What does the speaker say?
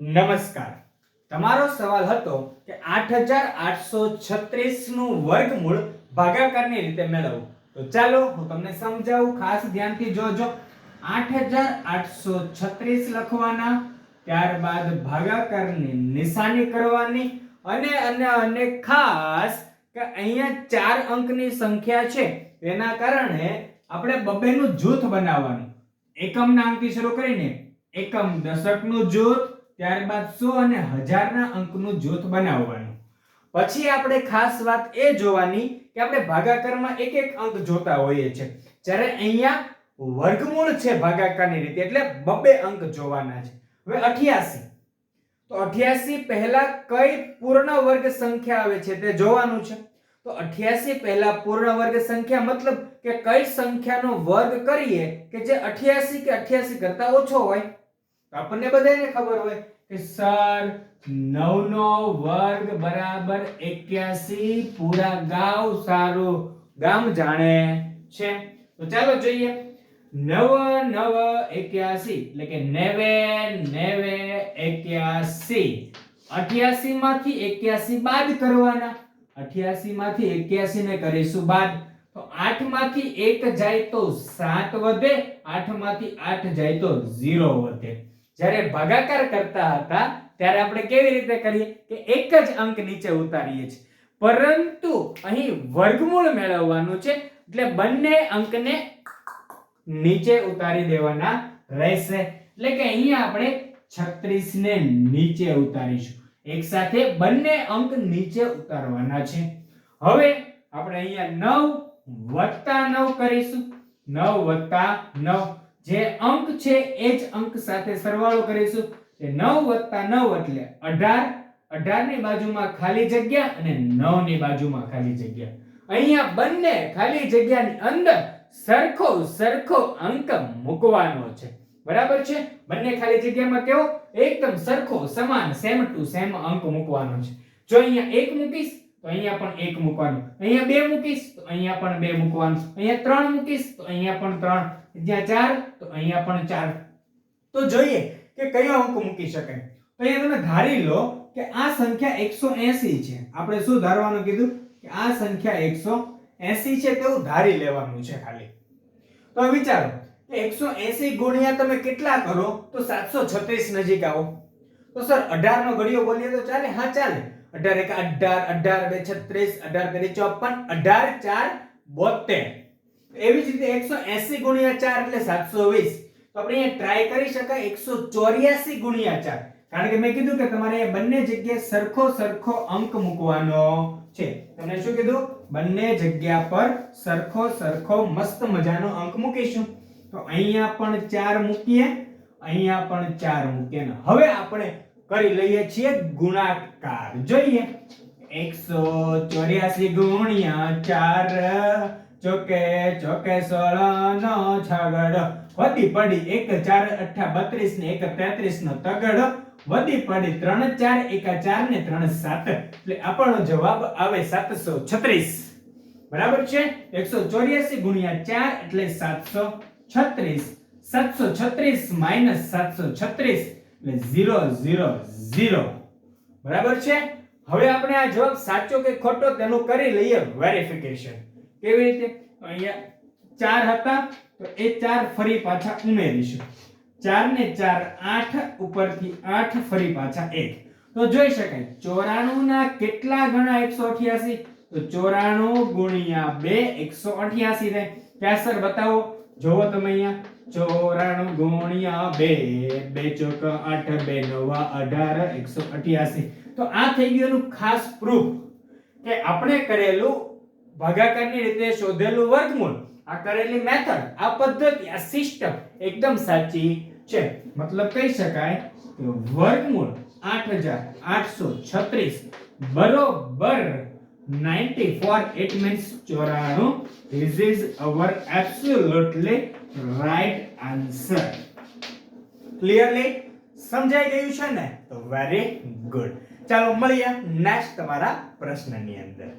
નમસ્કાર. તમારો સવાલ હતો કે આઠ હજાર આઠસો છત્રીસનું વર્ગમૂળ ભાગાકારની રીતે મેળવવું. તો ચાલો હું તમને સમજાવું, ખાસ ધ્યાનથી જોજો. આઠ હજાર આઠસો છત્રીસ લખવાના, ત્યારબાદ ભાગાકારની નિશાની કરવાની અને અને અને ખાસ કે અહીંયા ચાર અંકની સંખ્યા છે તેના કારણે આપણે બબેનું જૂથ બનાવવાનું. એકમના અંકથી શરૂ કરીને એકમ દશકનું જૂથ ત્યારબાદ સો અને હજારના અંકનું જૂથ બનાવવાનું. પછી આપણે ખાસ વાત એ જોવાની કે આપણે ભાગાકારમાં એક એક અંક જોતા હોઈએ છીએ. જ્યારે અહીંયા વર્ગમૂળ છે ભાગાકારની રીતે, એટલે બબે અંક જોવાના છે. હવે 88 તો 88 પહેલા કઈ પૂર્ણ વર્ગ સંખ્યા આવે છે તે જોવાનું છે. તો 88 પહેલા પૂર્ણ વર્ગ સંખ્યા મતલબ કે કઈ સંખ્યાનો વર્ગ કરીએ કે જે 88 કે 88 કરતા ઓછો હોય? આપણને બધાને ખબર હોય. કે સર 9 નો વર્ગ બરાબર 81 પૂરા ગાવ સારું ગામ જાણે છે. તો ચાલો જોઈએ. નવ નવ, એક્યાસી, એટલે કે નેવે નેવે, એક્યાસી. અઠ્યાસી માંથી એક્યાસી બાદ કરવાના. અઠ્યાસી માંથી એક્યાસી ને કરીશું બાદ. તો આઠમાંથી એક જાય તો સાત વધે આઠમાંથી આઠ જાય તો ઝીરો વધે. જ્યારે ભાગાકાર કરતા હતા, ત્યારે આપણે કેવી રીતે કરીએ કે એક જ અંક નીચે ઉતારીએ છીએ. પરંતુ અહીં વર્ગમૂળ મેળવવાનું છે, એટલે બંને અંકને નીચે ઉતારી દેવાના રહેશે. એટલે કે અહીંયા આપણે 36 ને નીચે ઉતારીશું. એક સાથે બંને અંક નીચે ઉતારવાના છે. હવે આપણે અહીંયા 9 વત્તા 9 કરીશું. 9 વત્તા 9 જે અંક છે એ જ અંક સાથે સરવાળો કરીશું. 9 વત્તા 9 એટલે 18 18 ની બાજુમાં ખાલી જગ્યા અને 9 ની બાજુમાં ખાલી જગ્યા. અહીંયા બંને ખાલી જગ્યાની અંદર સરખો સરખો અંક મૂકવાનો છે. બરાબર છે? બંને ખાલી જગ્યામાં કેવો? એકદમ સરખો, સમાન સેમ ટુ સેમ અંક મૂકવાનો છે. જો અહીંયા એક મૂકીશ, તો અહીંયા પણ એક મૂકવાનું. અહીંયા બે મૂકીશ, તો અહીંયા પણ બે મૂકવાનું અહીંયા ત્રણ મૂકીશ, તો અહીંયા પણ ત્રણ. જ્યાં ચાર, તો અહીંયા પણ ચાર. તો જોઈએ કે કયો અંક મૂકી શકાય. તો અહીંયા તમે ધારી લો કે આ સંખ્યા 180 છે. આપણે શું ધારવાનું કીધું? કે આ સંખ્યા 180 છે તેવું ધારી લેવાનું છે ખાલી. તો વિચારો કે 180 ગુણ્યા તમે કેટલા કરો? તો 736 નજીક આવો. તો સર 18 નો ઘડિયો બોલીએ તો ચાલે? હા, ચાલે. 18 એક 18 18 બે 36 18 કરી 54 18 4 72 એવી જ રીતે 180 ગુણ્યા 4 એટલે 720 તો આપણે અહીંયા ટ્રાય કરી શકાય 184 ગુણ્યા 4 કારણ કે મેં કીધું કે તમારે બંને જગ્યાએ સરખો સરખો અંક મૂકવાનો છે. તમને શું કીધું? બંને જગ્યા પર સરખો સરખો મસ્ત મજાનો અંક મૂકીશું. તો અહીંયા પણ 4 મૂકીએ, અહીંયા પણ 4 મૂકીએ. ને હવે આપણે કરી લઈએ છીએ ગુણાકાર. જોઈએ. 184 ગુણ્યા 4 ચોકે ચોકે 16 નો છગડો વધી પડી 1 4 8 32 ને 1 33 નો તગડ. વધી પડી 3 4 1 4 ને 3 7 એટલે આપણો જવાબ આવે 736 બરાબર છે? 184 ગુણ્યા ચાર એટલે સાતસો છત્રીસ. સાતસો છત્રીસ માઇનસ સાતસો છત્રીસ એટલે 0 0 0 બરાબર છે? હવે આપણે આ જવાબ સાચો કે ખોટો તેનું કરી લઈએ વેરિફિકેશન. કેવી રીતે? અહીંયા ચાર હતા, તો એ ચાર ફરી પાછા ઉમેરીશું. ચાર ને ચાર આઠ, ઉપરથી આઠ ફરી પાછા એક. તો જોઈ શકાય, ચોરાણું ના કેટલા ગણા એકસો અઠ્યાસી? તો ચોરાણું ગુણ્યા બે, એકસો અઠ્યાસી થાય. ક્યાં સર, બતાવો? જોવો તમે અહીંયા. ચોરાણું ગુણ્યા બે બે ચોક આઠ, બે નવા અઢાર, એકસો અઠ્યાસી. તો આ થઈ ગયું ખાસ પ્રૂફ કે આપણે કરેલું ભાગાકારની રીતે શોધેલું વર્ગમૂળ, આ કરેલી મેથડ આ પદ્ધતિ, આ સિસ્ટમ એકદમ સાચી છે. મતલબ કહી શકાય કે વર્ગમૂળ 8836 બરોબર 94 it means 94 this is our absolutely right answer clearly સમજાઈ ગયું છે ને? તો વેરી ગુડ ચાલો મળીએ નેક્સ્ટ તમારા પ્રશ્નની અંદર.